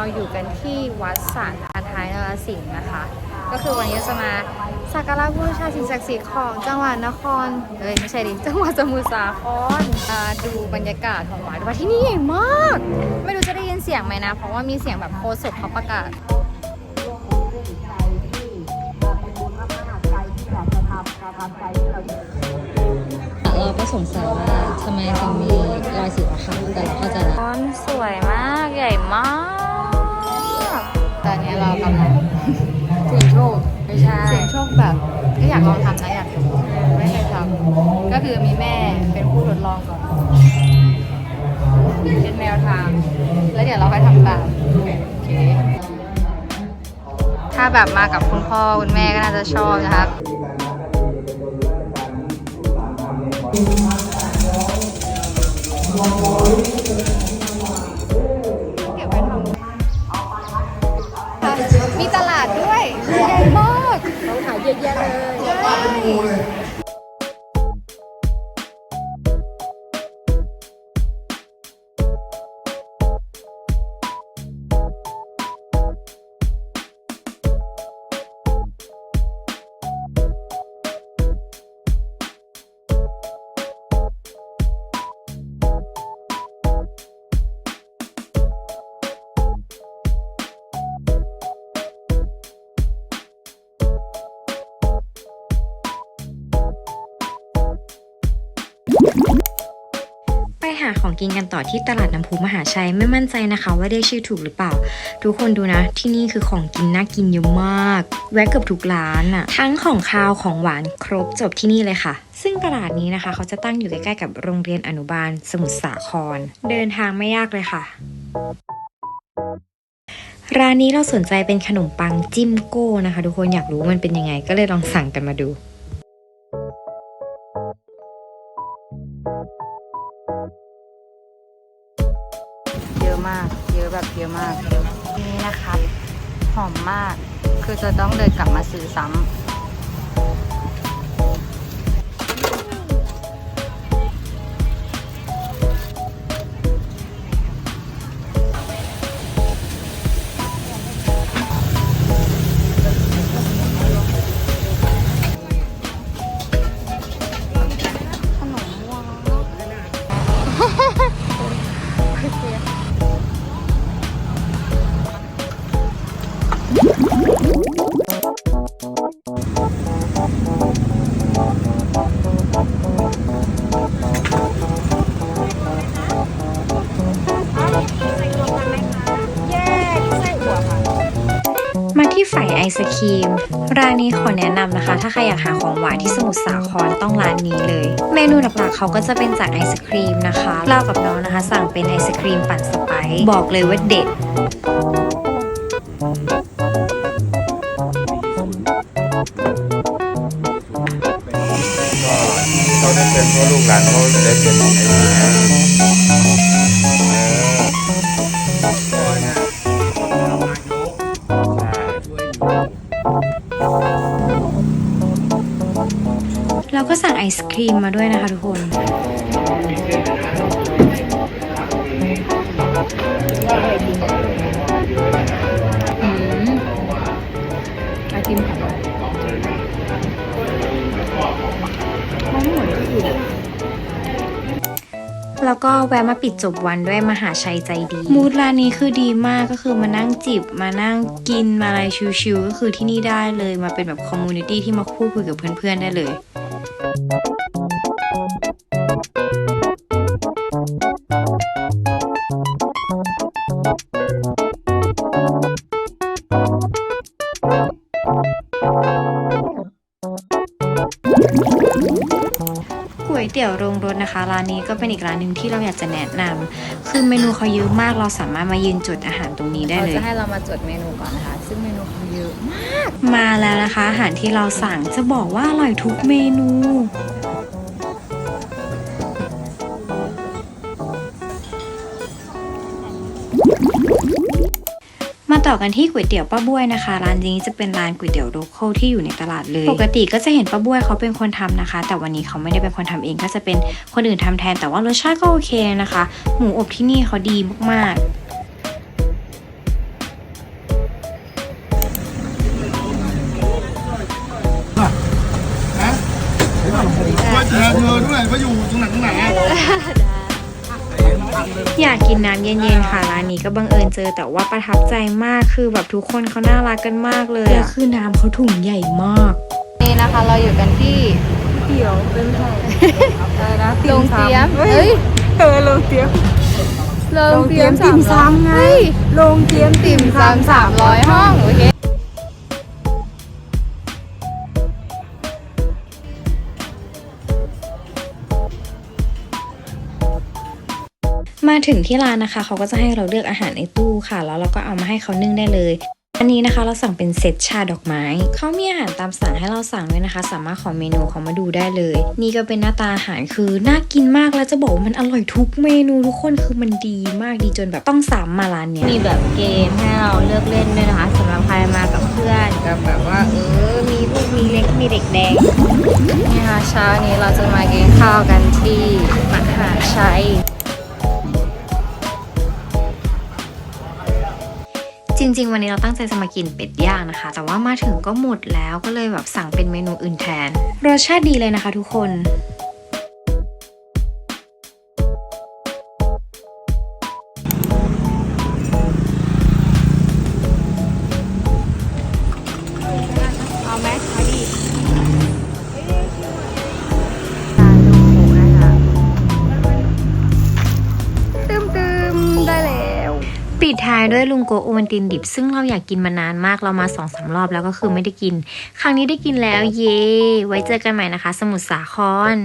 เราอยู่กันที่วัดสารอาท้ายนรสิงห์นะคะ ก็คือวันนี้จะมาสักการะบูชาสิ่งศักดิ์สิทธิ์ของจังหวัดนครเอ้ยไม่ใช่ดิจังหวัดสมุทรสาครอ่าดูบรรยากาศของวัดวัดที่นี่ใหญ่มาก ไม่รู้จะได้ยินเสียงไหมนะ เพราะว่ามีเสียงแบบโคศกเขาประกาศเราก็สงสัยว่าทำไมถึงมีรอยสีขาวแต่เราเข้าใจแล้วต้นสวยม ไม่ใช่ เสี่ยงโชคแบบก็อยากลองทำนะอยากดูไม่เคยทำก็คือมีแม่เป็นผู้ทดลองก่อนเป็นแนวทาง แล้วเดี๋ยวเราไปทำตามโอเคถ้าแบบมากับคุณพ่อคุณแม่ก็น่าจะชอบนะครับ เไปหาของกินกันต่อที่ตลาดน้ำพุมหาชัยไม่มั่นใจนะคะว่าได้ชื่อถูกหรือเปล่า ทุกคนดูนะ ที่นี่คือของกินน่ากินเยอะมาก แวะเกือบทุกร้านอะทั้งของคาวของหวานครบจบที่นี่เลยค่ะ ซึ่งตลาดนี้นะคะ เขาจะตั้งอยู่ใกล้ๆกับโรงเรียนอนุบาลสมุทรสาคร เดินทางไม่ยากเลยค่ะร้านนี้เราสนใจเป็นขนมปังจิ้มโก้นะคะ ทุกคนอยากรู้มันเป็นยังไงก็เลยลองสั่งกันมาดู เยอะมาก เยอะแบบเยอะมาก นี่นะคะ หอมมาก คือจะต้องเดินกลับมาซื้อซ้ำ ที่ฝ่ายไอศครีม ร้านนี้ขอแนะนำนะคะ ถ้าใครอยากหาของหวานที่สมุทรสาครต้องร้านนี้เลย เมนูหลักๆเขาก็จะเป็นจากไอศครีมนะคะเรากับน้องนะคะ สั่งเป็นไอศครีมปั่นสไปซ์บอกเลยว่าเด็ดเขาได้เป็นเพราะลูกหลานเขาได้เป็นไอ้นี่นะเรีมมาด้วยนะคะทุกคนอืมไอติมของเราไม่เหมือนที่อื่นแล้วก็แวะมาปิดจบวันด้วยมหาชัยใจดี มูดร้านนี้คือดีมากก็คือมานั่งจิบมานั่งกินมาอะไรชิวๆก็คือที่นี่ได้เลยมาเป็นแบบคอมมูนิตี้ที่มาคู่คุยกับเพื่อนๆได้เลย เตี๋ยวโรงรถนะคะ ร้านนี้ก็เป็นอีกร้านหนึ่งที่เราอยากจะแนะนำคือเมนูเขาเยอะมากเราสามารถมายืนจดอาหารตรงนี้ได้เขาเลยจะให้เรามาจดเมนูก่อนนะคะ ซึ่งเมนูเขาเยอะมาก มาแล้วนะคะ อาหารที่เราสั่งจะบอกว่าอร่อยทุกเมนู ต่อกันที่ก๋วยเตี๋ยวป้าบ้วยนะคะ ร้านนี้จะเป็นร้านก๋วยเตี๋ยวโลเคอลที่อยู่ในตลาดเลย ปกติก็จะเห็นป้าบ้วยเขาเป็นคนทำนะคะ แต่วันนี้เขาไม่ได้เป็นคนทำเองก็จะเป็นคนอื่นทำแทน แต่ว่ารสชาติก็โอเคนะคะ หมูอบที่นี่เขาดีมากๆช่วยเตือนเธอด้วยว่าอยู่ตรงไหนตรงไหน อะอยากกินน้ำเย็นๆค่ะร้านนี้ก็บังเอิญเจอแต่ว่าประทับใจมากคือแบบทุกคนเขาน่ารักกันมากเลยแล้วคือน้ำเขาถุงใหญ่มาก นี่นะคะเราอยู่กันที่เดี๋ยวเป็นไงอะไรนะโรงเตรียมเฮ้เฮ้ยยเออโรงเตรียมโรงเตรียมติ่มซำไงเฮ้ยโรงเตรียมติ่มซำสามร้อยห้องโอเค มาถึงที่ร้านนะคะเขาก็จะให้เราเลือกอาหารในตู้ค่ะ แล้วเราก็เอามาให้เขานึ่งได้เลย อันนี้นะคะเราสั่งเป็นเซตชาดอกไม้ เขามีอาหารตามสั่งให้เราสั่งด้วยนะคะ สามารถขอเมนูเขามาดูได้เลย นี่ก็เป็นหน้าตาอาหารคือน่ากินมากแล้วจะบอกว่ามันอร่อยทุกเมนูทุกคนคือมันดีมากดีจนแบบต้องสามมาร้านเนี้ยมีแบบเกมให้เราเลือกเล่นด้วยนะคะสำหรับใครมากับเพื่อนกับแบบว่าเออมีลูกมีเล็กมีเด็กแดงนี่ค่ะเช้านี้เราจะมากินข้าวกันที่มหาชัย จริง ๆ วันนี้เราตั้งใจจะมากินเป็ดย่างนะคะ แต่ว่ามาถึงก็หมดแล้วก็เลยแบบสั่งเป็นเมนูอื่นแทน รสชาติดีเลยนะคะทุกคน ปิดท้ายด้วยลุงโกโอวันตินดิบ ซึ่งเราอยากกินมานานมากเรามาสองสามรอบแล้วก็คือไม่ได้กิน ครั้งนี้ได้กินแล้วเย้ไว้เจอกันใหม่นะคะ สมุทรสาคร